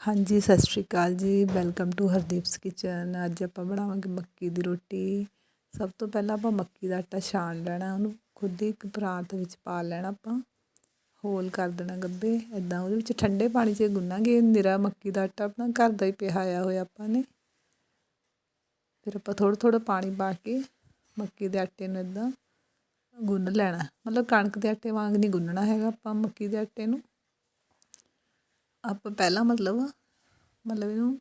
ਹਾਂਜੀ, ਸਤਿ ਸ਼੍ਰੀ ਅਕਾਲ ਜੀ। Welcome to Hardeep's kitchen. ਅੱਜ ਆਪਾਂ ਬਣਾਵਾਂਗੇ ਮੱਕੀ ਦੀ ਰੋਟੀ। ਸਭ ਤੋਂ ਪਹਿਲਾਂ ਆਪਾਂ ਮੱਕੀ ਦਾ ਆਟਾ ਛਾਣ ਲੈਣਾ, ਉਹਨੂੰ ਖੁਦ ਹੀ ਇੱਕ ਪਰਾਤ ਵਿੱਚ ਪਾ ਲੈਣਾ ਆਪਾਂ। ਹੋਲ ਕਰ ਦੇਣਾ ਗੱਬੇ। ਇਦਾਂ ਉਹਦੇ ਵਿੱਚ ਠੰਡੇ ਪਾਣੀ 'ਚ ਗੁੰਨਾਂਗੇ। ਨਿਰਾ ਮੱਕੀ ਦਾ ਆਟਾ ਆਪਣਾ ਘਰ ਦਾ ਹੀ ਪਿਹਾਇਆ ਹੋਇਆ ਆਪਾਂ ਨੇ। ਫਿਰ ਆਪਾਂ ਥੋੜ੍ਹਾ ਥੋੜ੍ਹਾ ਪਾਣੀ ਪਾ ਕੇ ਮੱਕੀ ਦੇ ਆਟੇ ਨੂੰ ਇਦਾਂ ਗੁੰਨ ਲੈਣਾ। ਮਤਲਬ ਕਣਕ ਦੇ ਆਟੇ ਵਾਂਗ ਨਹੀਂ ਗੁੰਨਣਾ ਹੈਗਾ ਆਪਾਂ ਮੱਕੀ ਦੇ ਆਟੇ ਨੂੰ। ਆਪਾਂ ਪਹਿਲਾਂ ਮਤਲਬ ਮਤਲਬ ਇਹਨੂੰ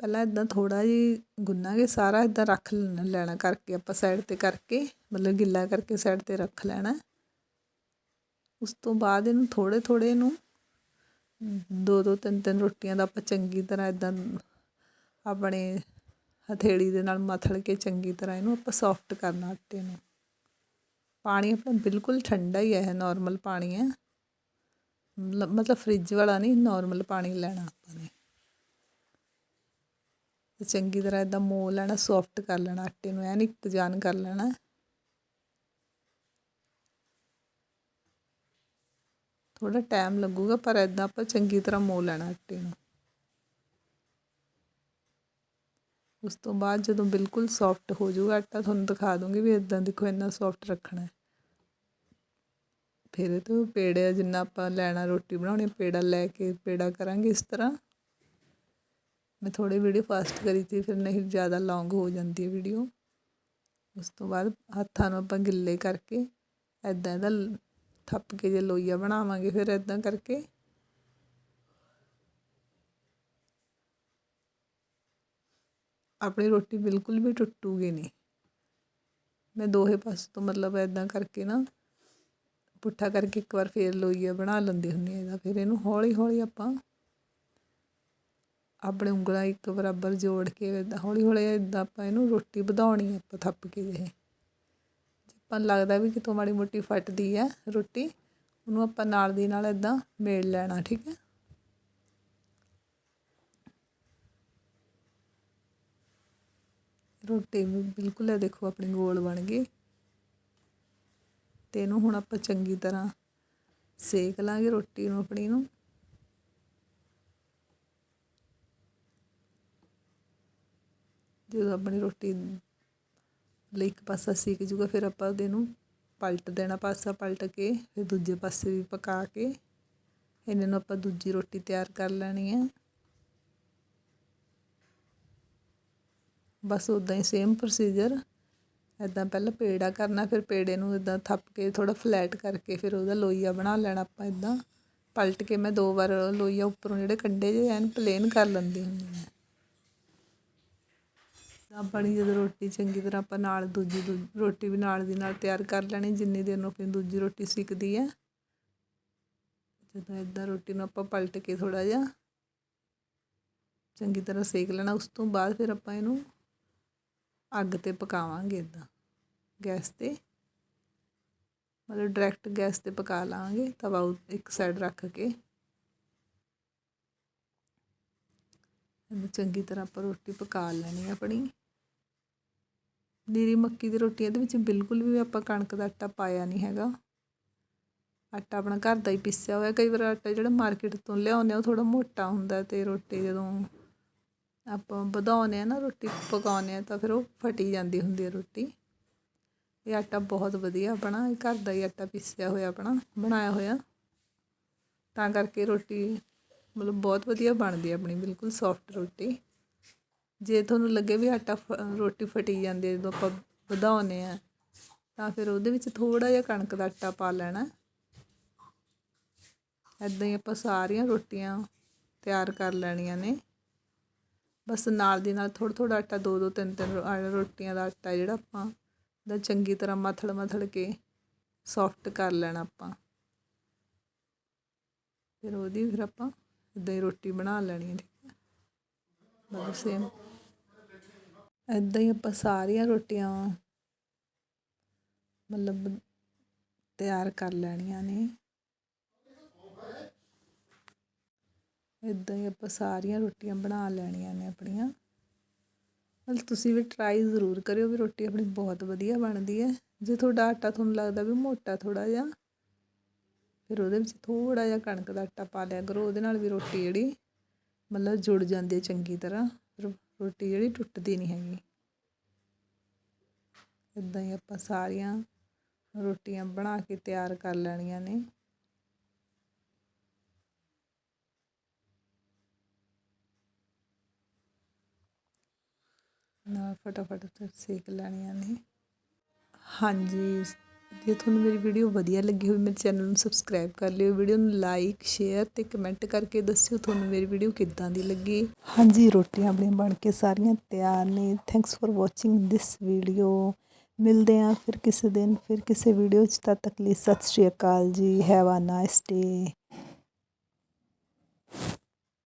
ਪਹਿਲਾਂ ਇੱਦਾਂ ਥੋੜ੍ਹਾ ਜਿਹਾ ਗੁੰਨਾਂਗੇ ਸਾਰਾ ਇੱਦਾਂ ਰੱਖ ਲੈਣਾ ਕਰਕੇ ਆਪਾਂ ਸਾਈਡ 'ਤੇ ਕਰਕੇ, ਮਤਲਬ ਗਿੱਲਾ ਕਰਕੇ ਸਾਈਡ 'ਤੇ ਰੱਖ ਲੈਣਾ। ਉਸ ਤੋਂ ਬਾਅਦ ਇਹਨੂੰ ਥੋੜ੍ਹੇ ਥੋੜ੍ਹੇ ਨੂੰ ਦੋ ਦੋ, ਤਿੰਨ ਤਿੰਨ ਰੋਟੀਆਂ ਦਾ ਆਪਾਂ ਚੰਗੀ ਤਰ੍ਹਾਂ ਇਦਾਂ ਆਪਣੇ ਹਥੇਲੀ ਦੇ ਨਾਲ ਮਥਲ ਕੇ ਚੰਗੀ ਤਰ੍ਹਾਂ ਇਹਨੂੰ ਆਪਾਂ ਸੌਫਟ ਕਰਨਾ ਆਟੇ ਨੂੰ। ਪਾਣੀ ਆਪਣਾ ਬਿਲਕੁਲ ਠੰਡਾ ਹੀ ਹੈ ਨਾਰਮਲ ਪਾਣੀ ਹੈ। ਮਤਲਬ ਫ੍ਰਿਜ ਵਾਲਾ ਨਹੀਂ ਨਾਰਮਲ ਪਾਣੀ ਲੈਣਾ ਆਪਾਂ ਨੇ। ਤੇ ਚੰਗੀ ਤਰ੍ਹਾਂ ਇਦਾਂ ਮੋ ਲੈਣਾ ਸੌਫਟ ਕਰ ਲੈਣਾ, ਆਟੇ ਨੂੰ ਐਨ ਇੱਕ ਜਾਨ ਕਰ ਲੈਣਾ। ਥੋੜਾ ਟਾਈਮ ਲੱਗੂਗਾ, ਪਰ ਇਦਾਂ ਆਪਾਂ ਚੰਗੀ ਤਰ੍ਹਾਂ ਮੋ ਲੈਣਾ ਆਟੇ ਨੂੰ। ਉਸ ਤੋਂ ਬਾਅਦ ਜਦੋਂ ਬਿਲਕੁਲ ਸੌਫਟ ਹੋ ਜਾਊਗਾ ਆਟਾ, ਤੁਹਾਨੂੰ ਦਿਖਾ ਦੂੰਗੀ ਵੀ ਇਦਾਂ ਦੇਖੋ ਇੰਨਾ ਸੌਫਟ ਰੱਖਣਾ ਹੈ। ਫਿਰ ਇਹ ਤੋਂ ਪੇੜੇ ਜਿੰਨਾ ਆਪਾਂ ਲੈਣਾ, ਰੋਟੀ ਬਣਾਉਣੀ, ਪੇੜਾ ਲੈ ਕੇ ਪੇੜਾ ਕਰਾਂਗੇ ਇਸ ਤਰ੍ਹਾਂ। ਮੈਂ ਥੋੜ੍ਹੀ ਵੀਡੀਓ ਫਾਸਟ ਕਰੀ ਸੀ ਫਿਰ ਨਹੀਂ ਜ਼ਿਆਦਾ ਲੌਂਗ ਹੋ ਜਾਂਦੀ ਹੈ ਵੀਡੀਓ ਉਸ ਤੋਂ ਬਾਅਦ ਹੱਥਾਂ ਨੂੰ ਆਪਾਂ ਗਿੱਲੇ ਕਰਕੇ ਐਦਾਂ ਇਹਦਾ ਥੱਪ ਕੇ ਜੇ ਲੋਈਆ ਬਣਾਵਾਂਗੇ, ਫਿਰ ਐਦਾਂ ਕਰਕੇ। ਆਪਣੀ ਰੋਟੀ ਬਿਲਕੁਲ ਵੀ ਟੁੱਟੂਗੀ ਨਹੀਂ। ਮੈਂ ਦੋਹੇ ਪਾਸੇ ਤੋਂ ਮਤਲਬ ਐਦਾਂ ਕਰਕੇ ਨਾ ਪੁੱਠਾ ਕਰਕੇ ਇੱਕ ਵਾਰ ਫੇਰ ਲੋਈਆ ਬਣਾ ਲੈਂਦੀ ਹੁੰਦੀ ਇਹਦਾ। ਫਿਰ ਇਹਨੂੰ ਹੌਲੀ ਹੌਲੀ ਆਪਾਂ ਆਪਣੇ ਉਂਗਲਾਂ ਇੱਕ ਬਰਾਬਰ ਜੋੜ ਕੇ ਇਦਾਂ ਹੌਲੀ ਹੌਲੀ ਇਦਾਂ ਆਪਾਂ ਇਹਨੂੰ ਰੋਟੀ ਵਧਾਉਣੀ ਆਪਾਂ ਥੱਪ ਕੇ ਇਹ। ਆਪਾਂ ਲੱਗਦਾ ਵੀ ਕਿਤੋਂ ਮਾੜੀ ਮੋਟੀ ਫਟਦੀ ਹੈ ਰੋਟੀ, ਉਹਨੂੰ ਆਪਾਂ ਨਾਲ ਦੀ ਨਾਲ ਇਦਾਂ ਮੇਲ ਲੈਣਾ, ਠੀਕ ਹੈ ਰੋਟੀ ਬਿਲਕੁਲ ਇਹ ਦੇਖੋ ਆਪਣੀ ਗੋਲ ਬਣ ਗਈ। ਅਤੇ ਇਹਨੂੰ ਹੁਣ ਆਪਾਂ ਚੰਗੀ ਤਰ੍ਹਾਂ ਸੇਕ ਲਾਂਗੇ ਰੋਟੀ ਨੂੰ, ਆਪਣੀ ਨੂੰ। ਜਦੋਂ ਆਪਣੀ ਰੋਟੀ ਲਈ ਇੱਕ ਪਾਸਾ ਸੇਕ ਜੂਗਾ, ਫਿਰ ਆਪਾਂ ਉਹਦੇ ਨੂੰ ਪਲਟ ਦੇਣਾ ਪਾਸਾ ਪਲਟ ਕੇ, ਫਿਰ ਦੂਜੇ ਪਾਸੇ ਵੀ ਪਕਾ ਕੇ, ਇਹਨਾਂ ਨੂੰ ਆਪਾਂ ਦੂਜੀ ਰੋਟੀ ਤਿਆਰ ਕਰ ਲੈਣੀ ਹੈ ਬਸ ਉਦਾਂ ਹੀ ਸੇਮ ਪ੍ਰੋਸੀਜਰ ਇੱਦਾਂ ਪਹਿਲਾਂ ਪੇੜਾ ਕਰਨਾ, ਫਿਰ ਪੇੜੇ ਨੂੰ ਇੱਦਾਂ ਥੱਪ ਕੇ ਥੋੜ੍ਹਾ ਫਲੈਟ ਕਰਕੇ ਫਿਰ ਉਹਦਾ ਲੋਈਆ ਬਣਾ ਲੈਣਾ ਆਪਾਂ ਇੱਦਾਂ ਪਲਟ ਕੇ ਮੈਂ ਦੋ ਵਾਰ ਲੋਈਆ ਉੱਪਰੋਂ ਜਿਹੜੇ ਕੰਡੇ ਜਿਹੇ ਐਨ ਪਲੇਨ ਕਰ ਲੈਂਦੀ ਹੁੰਦੀ ਹਾਂ। ਆਪਣੀ ਜਦੋਂ ਰੋਟੀ ਚੰਗੀ ਤਰ੍ਹਾਂ ਆਪਾਂ ਨਾਲ ਦੂਜੀ ਰੋਟੀ ਵੀ ਨਾਲ ਦੀ ਨਾਲ ਤਿਆਰ ਕਰ ਲੈਣੀ, ਜਿੰਨੀ ਦੇਰ ਨੂੰ ਆਪਣੀ ਦੂਜੀ ਰੋਟੀ ਸਿੱਕਦੀ ਹੈ। ਜਦੋਂ ਇਦਾਂ ਰੋਟੀ ਨੂੰ ਆਪਾਂ ਪਲਟ ਕੇ ਥੋੜਾ ਜਿਹਾ ਚੰਗੀ ਤਰ੍ਹਾਂ ਸੇਕ ਲੈਣਾ, ਉਸ ਤੋਂ ਬਾਅਦ ਫਿਰ ਆਪਾਂ ਇਹਨੂੰ ਅੱਗ 'ਤੇ ਪਕਾਵਾਂਗੇ ਇਦਾਂ ਗੈਸ 'ਤੇ। ਮਤਲਬ ਡਾਇਰੈਕਟ ਗੈਸ 'ਤੇ ਪਕਾ ਲਾਂਗੇ, ਤਵਾ ਇੱਕ ਸਾਈਡ ਰੱਖ ਕੇ। ਇਹਨੂੰ ਚੰਗੀ ਤਰ੍ਹਾਂ ਆਪਾਂ ਰੋਟੀ ਪਕਾ ਲੈਣੀ ਆਪਣੀ। ਨੀਰੀ ਮੱਕੀ ਦੀ ਰੋਟੀ ਇਹਦੇ ਵਿੱਚ ਬਿਲਕੁਲ ਵੀ ਆਪਾਂ ਕਣਕ ਦਾ ਆਟਾ ਪਾਇਆ ਨਹੀਂ ਹੈਗਾ। ਆਟਾ ਆਪਣਾ ਘਰ ਦਾ ਹੀ ਪਿਸਿਆ ਹੋਇਆ। ਕਈ ਵਾਰ ਆਟਾ ਜਿਹੜਾ ਮਾਰਕੀਟ ਤੋਂ ਲਿਆਉਂਦੇ ਉਹ ਥੋੜਾ ਮੋਟਾ ਹੁੰਦਾ ਤੇ ਰੋਟੀ ਜਦੋਂ ਆਪਾਂ ਵਧਾਉਂਦੇ ਆ ਨਾ, ਰੋਟੀ ਪਕਾਉਂਦੇ ਆ, ਤਾਂ ਫਿਰ ਉਹ ਫਟੀ ਜਾਂਦੀ ਹੁੰਦੀ ਹੈ ਰੋਟੀ। ਇਹ ਆਟਾ ਬਹੁਤ ਵਧੀਆ ਆਪਣਾ ਇਹ ਘਰ ਦਾ ਹੀ ਆਟਾ ਪੀਸਿਆ ਹੋਇਆ ਆਪਣਾ, ਬਣਾਇਆ ਹੋਇਆ। ਤਾਂ ਕਰਕੇ ਰੋਟੀ ਮਤਲਬ ਬਹੁਤ ਵਧੀਆ ਬਣਦੀ ਹੈ ਆਪਣੀ, ਬਿਲਕੁਲ ਸੌਫਟ ਰੋਟੀ। ਜੇ ਤੁਹਾਨੂੰ ਲੱਗੇ ਵੀ ਆਟਾ ਰੋਟੀ ਫਟੀ ਜਾਂਦੀ ਹੈ, ਜਦੋਂ ਆਪਾਂ ਵਧਾਉਂਦੇ ਆ ਤਾਂ ਫਿਰ ਉਹਦੇ ਵਿੱਚ ਥੋੜਾ ਜਿਹਾ ਕਣਕ ਦਾ ਆਟਾ ਪਾ ਲੈਣਾ। ਐਦਾਂ ਹੀ ਆਪਾਂ ਸਾਰੀਆਂ ਰੋਟੀਆਂ ਤਿਆਰ ਕਰ ਲੈਣੀਆਂ ਨੇ। ਬਸ ਨਾਲ ਦੀ ਨਾਲ ਥੋੜਾ ਥੋੜਾ ਆਟਾ ਦੋ ਦੋ ਤਿੰਨ ਤਿੰਨ ਰੋਟੀਆਂ ਦਾ ਆਟਾ ਜਿਹੜਾ ਆਪਾਂ ਦਾ ਚੰਗੀ ਤਰ੍ਹਾਂ ਮਥਲ ਮਥਲ ਕੇ ਸੌਫਟ ਕਰ ਲੈਣਾ ਆਪਾਂ। ਫਿਰ ਉਹਦੀ ਫਿਰ ਆਪਾਂ ਇਦਾਂ ਹੀ ਰੋਟੀ ਬਣਾ ਲੈਣੀ ਹੈ ਠੀਕ ਹੈ ਬਸ ਸੇਮ ਇਦਾਂ ਹੀ ਆਪਾਂ ਸਾਰੀਆਂ ਰੋਟੀਆਂ ਮਤਲਬ ਤਿਆਰ ਕਰ ਲੈਣੀਆਂ ਨੇ। ਇਦਾਂ ਹੀ ਆਪਾਂ ਸਾਰੀਆਂ ਰੋਟੀਆਂ ਬਣਾ ਲੈਣੀਆਂ ਨੇ ਆਪਣੀਆਂ। ਮਤਲਬ ਤੁਸੀਂ ਵੀ ਟਰਾਈ ਜ਼ਰੂਰ ਕਰਿਓ ਵੀ ਰੋਟੀ ਆਪਣੀ ਬਹੁਤ ਵਧੀਆ ਬਣਦੀ ਹੈ। ਜੇ ਤੁਹਾਡਾ ਆਟਾ ਤੁਹਾਨੂੰ ਲੱਗਦਾ ਵੀ ਮੋਟਾ ਥੋੜਾ ਜਿਹਾ, ਫਿਰ ਉਹਦੇ ਵਿੱਚ ਥੋੜਾ ਜਿਹਾ ਕਣਕ ਦਾ ਆਟਾ ਪਾ ਲਿਆ ਕਰੋ, ਉਹਦੇ ਨਾਲ ਵੀ ਰੋਟੀ ਜਿਹੜੀ ਮਤਲਬ ਜੁੜ ਜਾਂਦੀ ਹੈ ਚੰਗੀ ਤਰ੍ਹਾਂ ਰੋਟੀ ਜਿਹੜੀ ਟੁੱਟਦੀ ਨਹੀਂ ਹੈਗੀ। ਇਦਾਂ ਹੀ ਆਪਾਂ ਸਾਰੀਆਂ ਰੋਟੀਆਂ ਬਣਾ ਕੇ ਤਿਆਰ ਕਰ ਲੈਣੀਆਂ ਨੇ। ਨਾਲ ਫਟਾਫਟ ਸੇਕ ਲੈਣੀਆਂ ਨੇ ਹਾਂਜੀ, ਜੇ ਤੁਹਾਨੂੰ ਮੇਰੀ ਵੀਡੀਓ ਵਧੀਆ ਲੱਗੀ ਹੋਵੇ, ਮੇਰੇ ਚੈਨਲ ਨੂੰ ਸਬਸਕ੍ਰਾਈਬ ਕਰ ਲਿਓ, ਵੀਡੀਓ ਨੂੰ ਲਾਈਕ, ਸ਼ੇਅਰ ਤੇ ਕਮੈਂਟ ਕਰਕੇ ਦੱਸਿਓ ਤੁਹਾਨੂੰ ਮੇਰੀ ਵੀਡੀਓ ਕਿੱਦਾਂ ਦੀ ਲੱਗੀ। ਹਾਂਜੀ, ਰੋਟੀਆਂ ਆਪਣੀਆਂ ਬਣ ਕੇ ਸਾਰੀਆਂ ਤਿਆਰ ਨੇ। Thanks for watching this video ਮਿਲਦੇ ਹਾਂ ਫਿਰ ਕਿਸੇ ਦਿਨ, ਫਿਰ ਕਿਸੇ ਵੀਡੀਓ 'ਚ। ਤਦ ਤੱਕ ਲਈ ਸਤਿ ਸ਼੍ਰੀ ਅਕਾਲ ਜੀ। Have a nice day